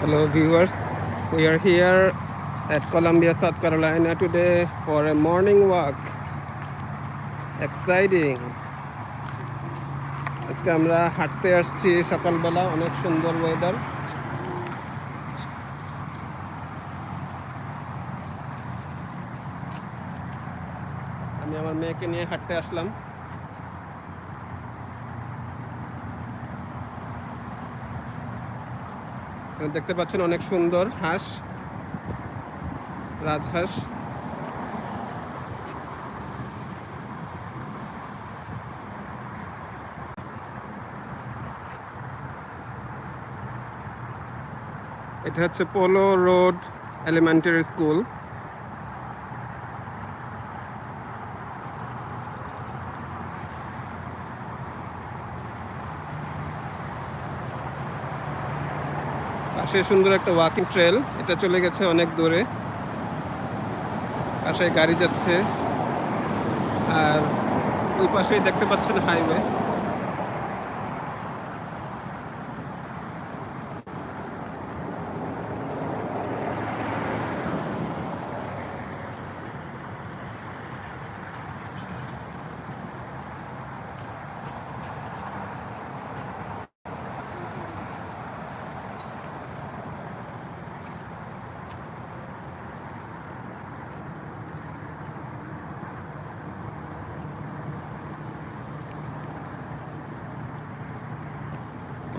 Hello, viewers. We are here at Columbia, South Carolina today for a morning walk. Exciting. আজকে আমরা হাঁটতে আসছি সকালবেলা অনেক সুন্দর ওয়েদার আমি আমার মেয়েকে নিয়ে হাঁটতে আসলাম দেখতে পাচ্ছেন অনেক সুন্দর হাঁস রাজহাঁস। এটা হচ্ছে পোলো রোড এলিমেন্টারি স্কুল। পাশে সুন্দর একটা ওয়াকিং ট্রেল এটা চলে গেছে অনেক দূরে। পাশে গাড়ি যাচ্ছে। আর ওই পাশেই দেখতে পাচ্ছেন হাইওয়ে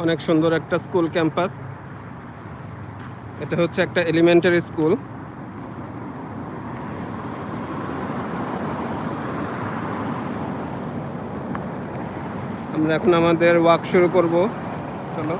অনেক সুন্দর একটা স্কুল ক্যাম্পাস। এটা হচ্ছে একটা এলিমেন্টারি স্কুল আমরা এখন আমাদের ওয়াক শুরু করব। চলো।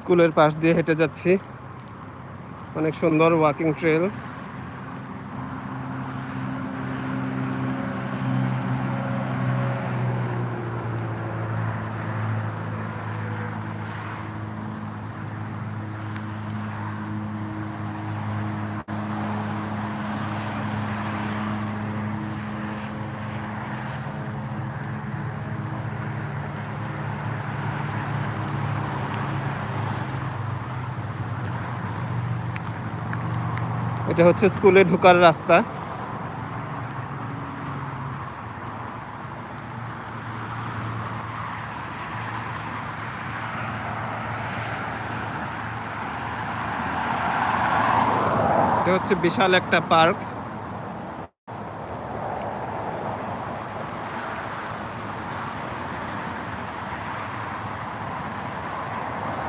স্কুলের পাশ দিয়ে হেঁটে যাচ্ছি। অনেক সুন্দর ওয়াকিং ট্রেল এটা হচ্ছে স্কুলে ঢোকার রাস্তা। এটা হচ্ছে বিশাল একটা পার্ক।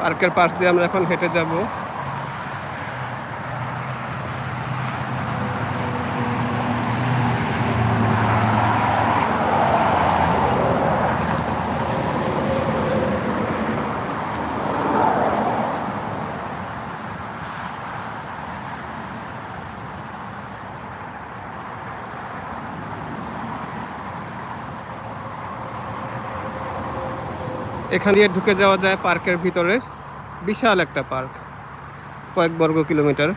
পার্কের পাশ দিয়ে আমরা এখন হেঁটে যাব। এখান দিয়ে ঢুকে যাওয়া যায় পার্কের ভিতরে বিশাল একটা পার্ক কয়েক বর্গ kilometre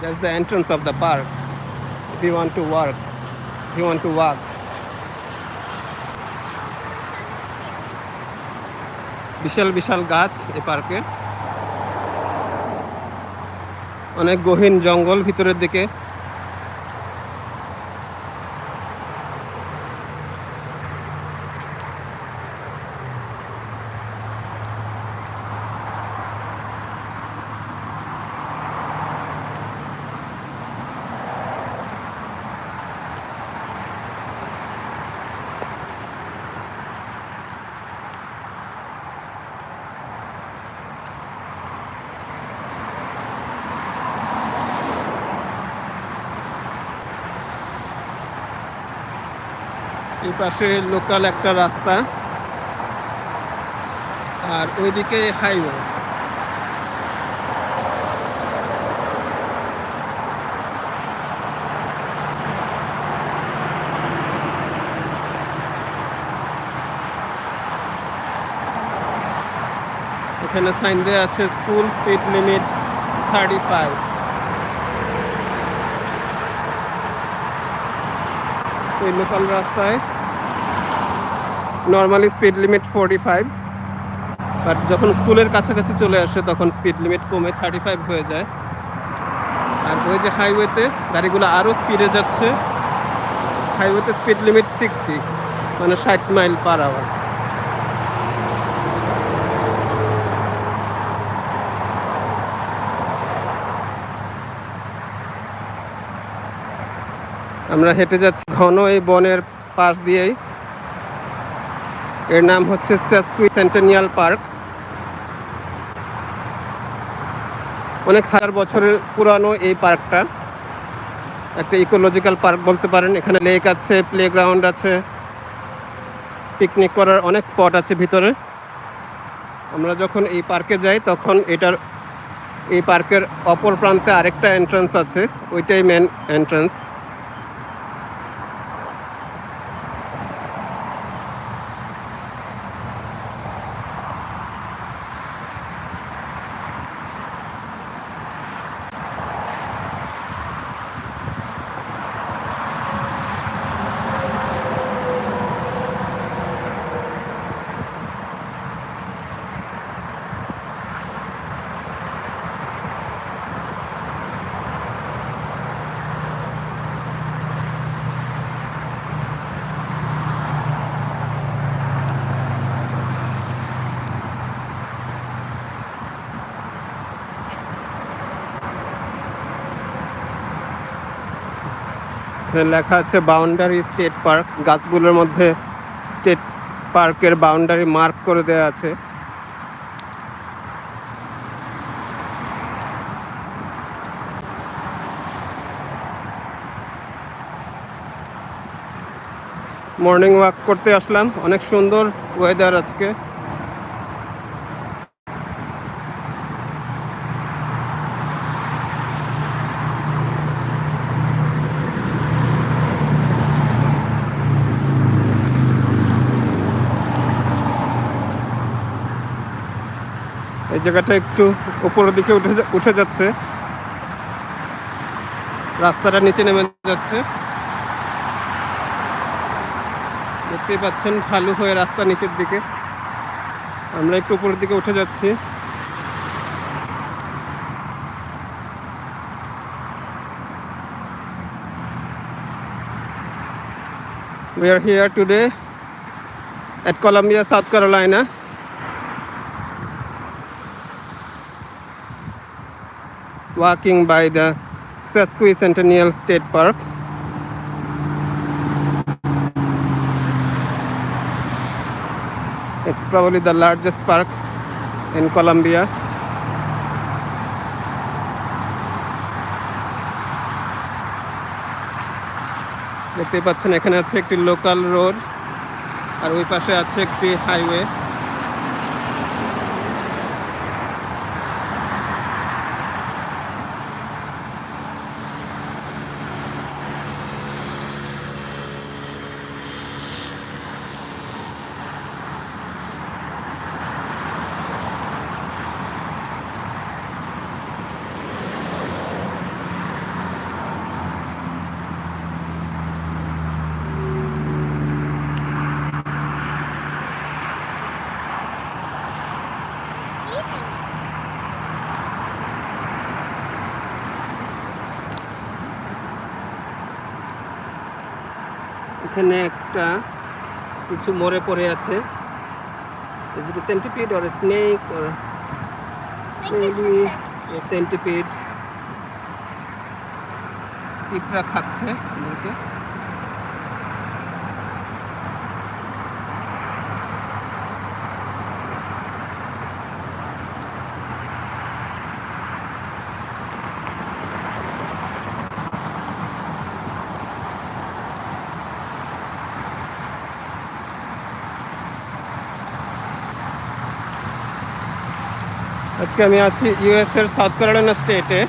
That's the entrance of the park. If you want to work, if you want to. বিশাল বিশাল গাছ এই পার্কে অনেক গহীন জঙ্গল ভিতরের দিকে এই পাশে লোকাল একটা রাস্তা। আর ওইদিকে হাইওয়ে এখানে সাইন দেওয়া আছে school speed limit thirty five এই লোকাল রাস্তায় normally speed limit forty five but যখন স্কুলের কাছাকাছি চলে আসে, তখন স্পিড লিমিট কমে থার্টি ফাইভ হয়ে যায়। আর ওই যে হাইওয়েতে গাড়িগুলো আরও স্পিডে যাচ্ছে হাইওয়েতে স্পিড লিমিট সিক্সটি মানে ষাট মাইল পার আওয়ার আমরা হেঁটে যাচ্ছি ঘন এই বনের পাশ দিয়েই। এর নাম হচ্ছে সেসকুই সেন্টেনিয়াল পার্ক। অনেক হাজার বছরের পুরানো এই পার্কটা। একটা ইকোলজিক্যাল পার্ক বলতে পারেন। এখানে লেক আছে, প্লেগ্রাউন্ড আছে, পিকনিক করার অনেক স্পট আছে ভিতরে। আমরা যখন এই পার্কে যাই, তখন এটার এই পার্কের অপর প্রান্তে আরেকটা এন্ট্রান্স আছে, ওইটাই মেন এন্ট্রান্স লেখা আছে বাউন্ডারি স্টেট পার্ক গাছগুলোর মধ্যে স্টেট পার্কের বাউন্ডারি মার্ক করে দেওয়া আছে। মর্নিং ওয়াক করতে আসলাম। অনেক সুন্দর ওয়েদার আজকে। এই জায়গাটা একটু উপরের দিকে উঠে উঠে যাচ্ছে। রাস্তাটা নিচে নেমে যাচ্ছে। দেখতেই পাচ্ছেন ঢালু হয়ে রাস্তা নিচের দিকে। আমরা একটু উপরের দিকে উঠে যাচ্ছি। We are here today at Columbia, South Carolina. Walking by the Sesquicentennial State Park. It's probably the largest park in Colombia. দেখতেই পাচ্ছেন এখানে আছে একটি লোকাল রোড আর ওই পাশে আছে একটি হাইওয়ে এখানে একটা কিছু মরে পড়ে আছে। সেন্টিপিড আর স্নেক সেন্টিপিড পিঁপড়া খাচ্ছে এদেরকে আজকে আমি আছি ইউএস এর সাউথ ক্যারোলাইনা স্টেটে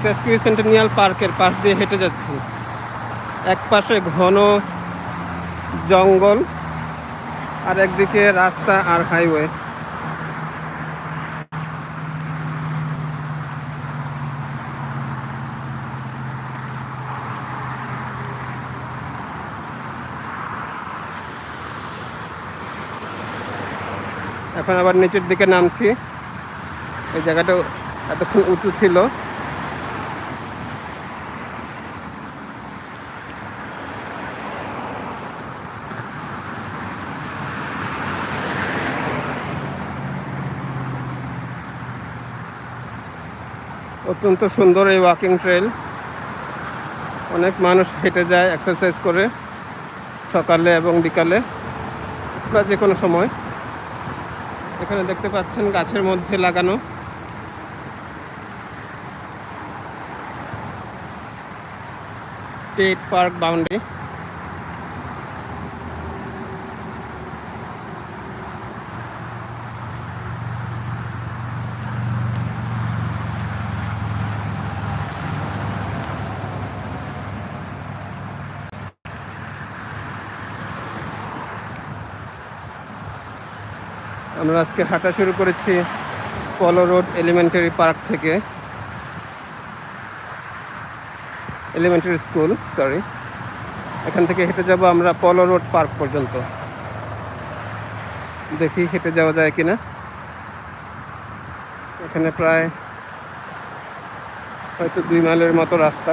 সেসকিউ সেন্টেনিয়াল পার্কের পাশ দিয়ে হেঁটে যাচ্ছি। এক পাশে ঘন জঙ্গল আর একদিকে রাস্তা আর হাইওয়ে এখন আবার নিচের দিকে নামছি। এই জায়গাটা এতক্ষণ উঁচু ছিল। অত্যন্ত সুন্দর এই ওয়াকিং ট্রেল অনেক মানুষ হেঁটে যায় এক্সারসাইজ করে, সকালে এবং বিকালে বা যে কোনো সময়। এখানে দেখতে পাচ্ছেন গাছের মধ্যে লাগানো। State park boundary. আমরা আজকে হাঁটা শুরু করেছি পলো রোড এলিমেন্টারি পার্ক থেকে। এলিমেন্টারি স্কুল সরি এখান থেকে হেঁটে যাব আমরা পলো রোড পার্ক পর্যন্ত। দেখি হেঁটে যাওয়া যায় কিনা। এখানে প্রায় হয়তো দুই মাইলের মতো রাস্তা।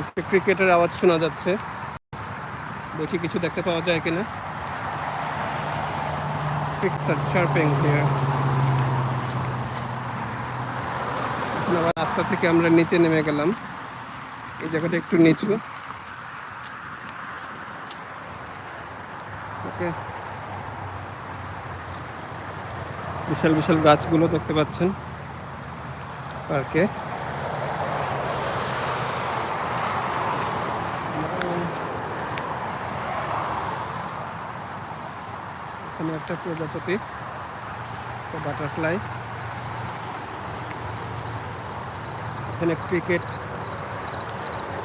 একটি ক্রিকেটের আওয়াজ শোনা যাচ্ছে। দেখি কিছু দেখতে পাওয়া যায় কিনা। এখন আবার রাস্তা থেকে আমরা নিচে নেমে গেলাম। এই জায়গাটা একটু নিচু। বিশাল বিশাল গাছগুলো দেখতে পাচ্ছেন। পার্কে এখানে একটা প্রজাপতি বাটারফ্লাই এখানে ক্রিকেট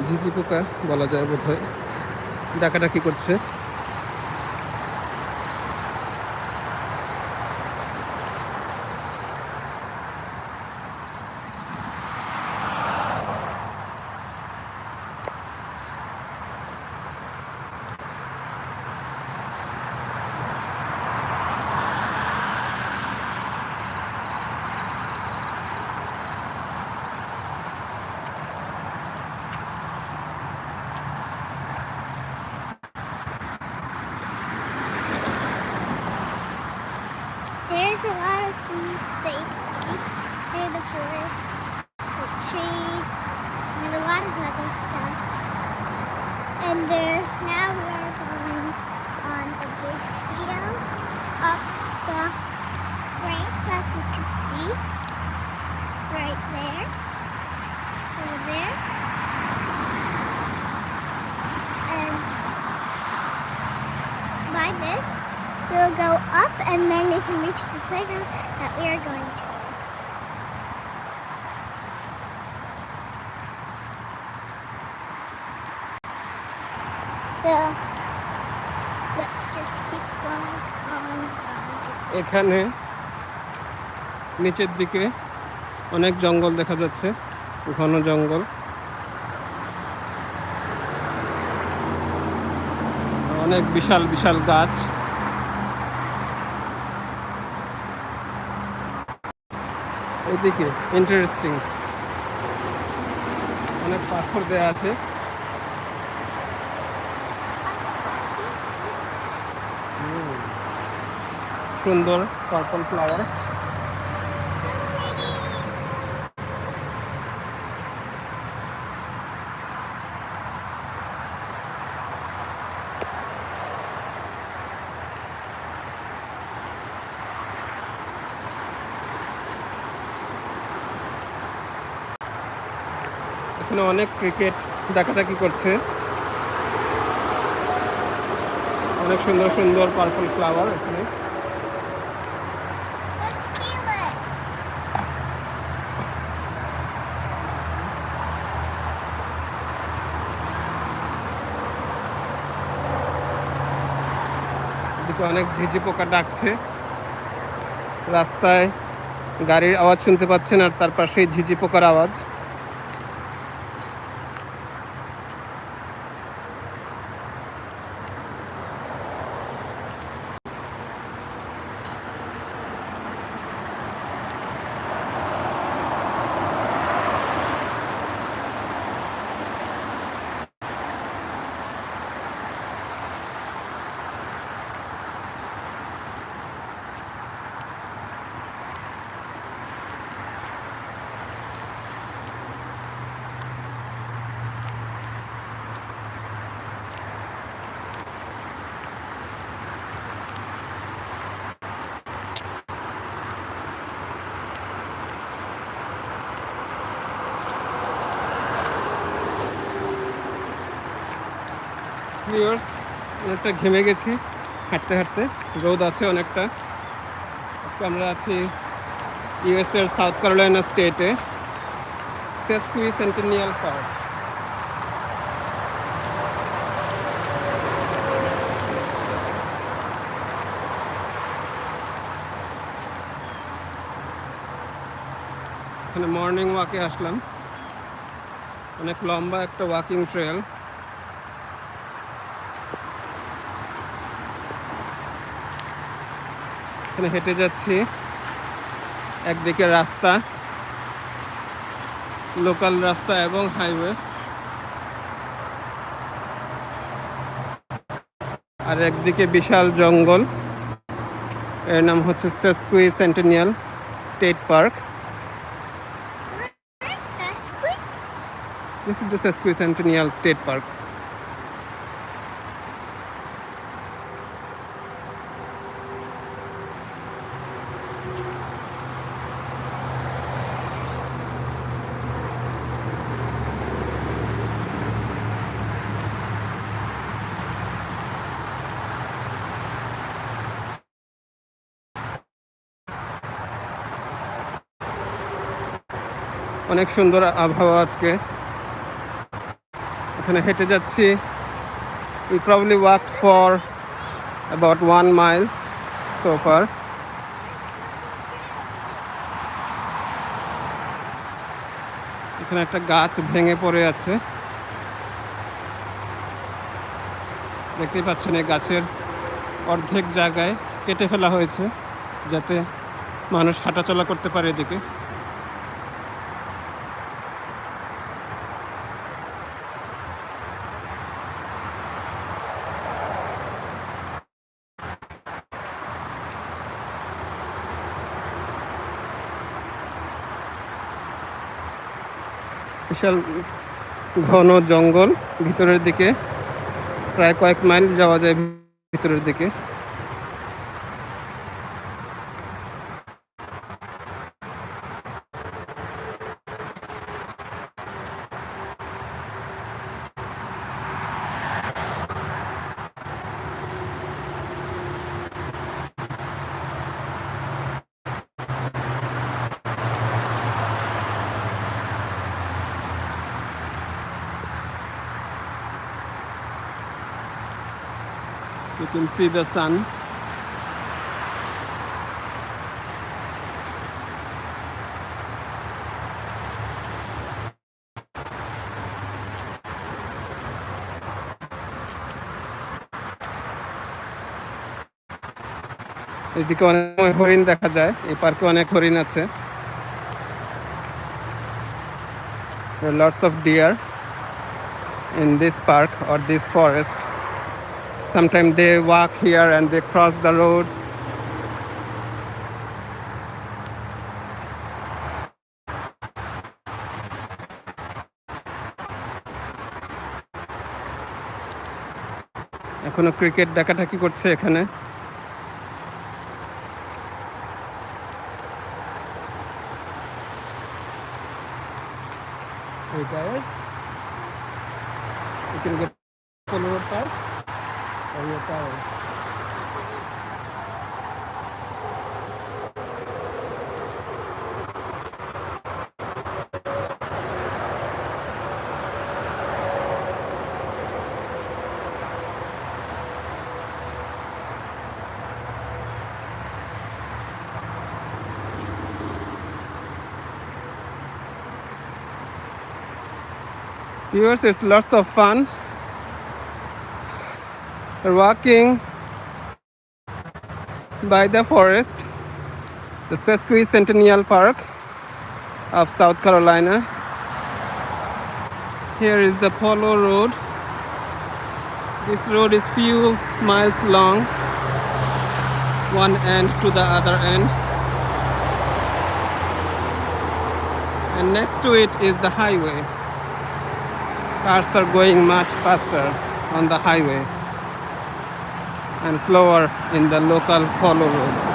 ঝিঝি পোকা বলা যায় বোধ হয় ডাকাডাকি করছে। as you can see, right there, over there. And by this, we'll go up and then we can reach the playground that we are going to. So let's just keep going on. on. এখানে নিচের দিকে অনেক জঙ্গল দেখা যাচ্ছে, ঘন জঙ্গল। অনেক বিশাল বিশাল গাছ। এদিকে ইন্টারেস্টিং অনেক পাথর দেয়া আছে। সুন্দর পার্পল ফ্লাওয়ার এখানে অনেক ক্রিকেট দেখাটাকি করছে। অনেক সুন্দর সুন্দর পার্পল ফ্লাওয়ার এখানে। অনেক ঝিঝি পোকা ডাকছে। রাস্তায় গাড়ির আওয়াজ শুনতে পাচ্ছেন আর তার পাশেই ঝিঝি পোকার আওয়াজ। ভিউয়ার্স অনেকটা ঘেমে গেছি। হাঁটতে হাঁটতে রোদ আছে অনেকটা। আজকে আমরা আছি ইউএসএর সাউথ ক্যারোলাইনা স্টেটে সেসকুই সেন্টিনিয়াল পার্ক এখানে মর্নিং ওয়াকে আসলাম। অনেক লম্বা একটা ওয়াকিং ট্রেল এখানে হেঁটে যাচ্ছি। একদিকে রাস্তা লোকাল রাস্তা এবং হাইওয়ে। আর একদিকে বিশাল জঙ্গল। এর নাম হচ্ছে Sesquicentennial State Park? This is the Sesqui অনেক সুন্দর আবহাওয়া আজকে। এখানে হেঁটে যাচ্ছি। We probably walk for about one mile so far এখানে একটা গাছ ভেঙে পড়ে আছে। দেখতেই পাচ্ছেন এই গাছের অর্ধেক জায়গায় কেটে ফেলা হয়েছে যাতে মানুষ হাঁটাচলা করতে পারে এদিকে। বিশাল ঘন জঙ্গল ভিতরের দিকে। প্রায় কয়েক মাইল যাওয়া যায় ভিতরের দিকে। Can see the sun. এদিকে অনেক হরিণ দেখা যায় এই পার্কে অনেক হরিণ আছে There are lots of deer in this park or this forest. Sometimes they walk here and they cross the roads. এখনও ক্রিকেট ডাকাটাকি করছে এখানে Viewers, it's lots of fun. Walking by the forest, the Sesquicentennial Park of South Carolina. Here is the Polo Road. This road is few miles long, one end to the other end. And next to it is the highway cars are going much faster on the highway and slower in the local polo road.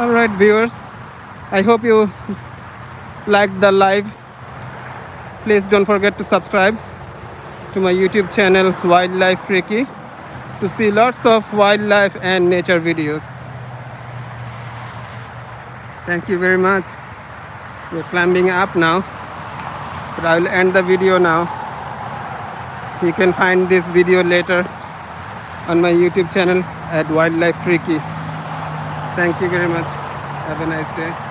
All right, viewers. I hope you liked the live. Please don't forget to subscribe to my YouTube channel Wildlife Freaky to see lots of wildlife and nature videos. Thank you very much. We're climbing up now, but I will end the video now. You can find this video later on my YouTube channel at Wildlife Freaky. Thank you very much. Have a nice day.